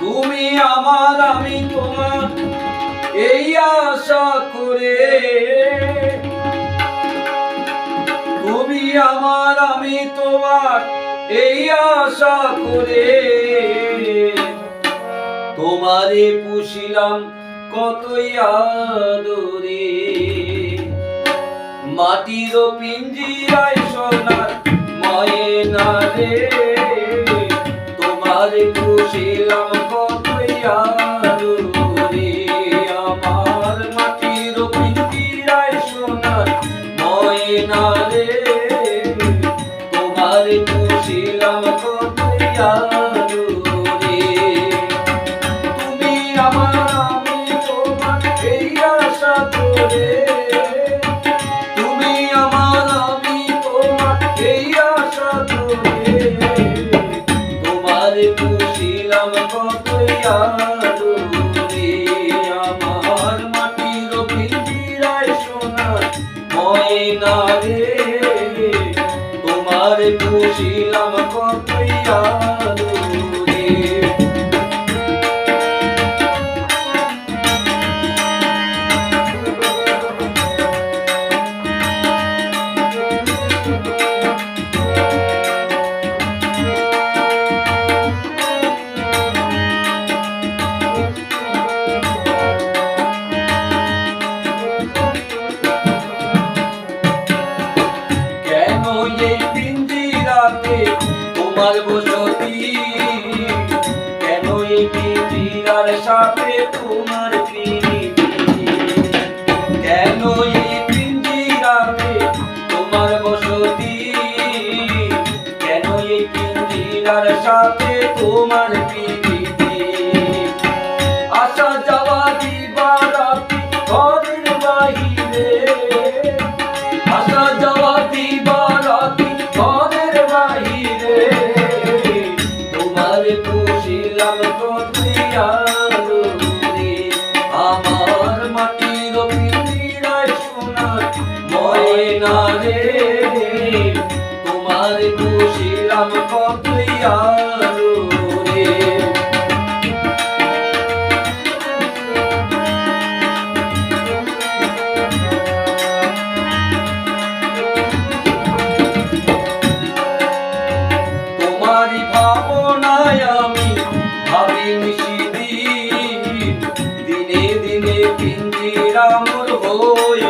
তুমি আমার, আমি তোমার, এই আশা করে। তুমি আমার, আমি তোমার, এই আশা করে। তোমারে পুষিলাম কতই আদরে। মাটির পিঞ্জিরায় সোনার ময়না রে তোমার পুষিলাম কতই আদরে আমার মাটির পিঞ্জিরায় সোনার ময়না রে তোমার পুষিলাম কতই আদরে পুষিলাম কতই আদরে আমার মাটির পিঞ্জিরায় সোনা ময়না রে তোমার পুষিলাম কতই আদরে তোমার প্রীতি আসা যাওয়া দিবারাতি ঘরের বাহিরে। আসা যাওয়া দিবারাতি ঘরের বাহিরে। তোমার পুষিলাম কতিয়ারে আমার মাটির পিঞ্জিরায় সোনার ময়না রে। তোমার পুষিলাম কতিয়ারে তোমারই পিঞ্জিরা মোর হইল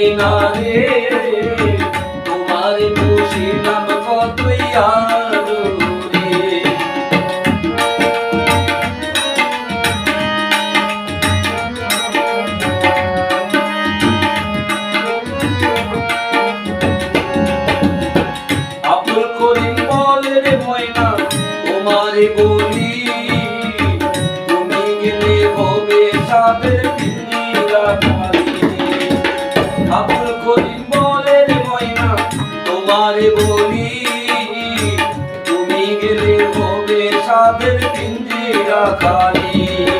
ময়না রে। তোমারে বসিলাম কতই আলোরে তোমারে বলি তুমি গেলে হবে সাদের পিঞ্জিরা খালি।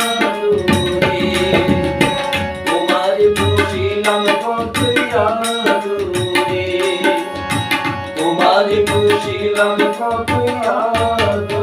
তারে বুঝিলাম কবে আর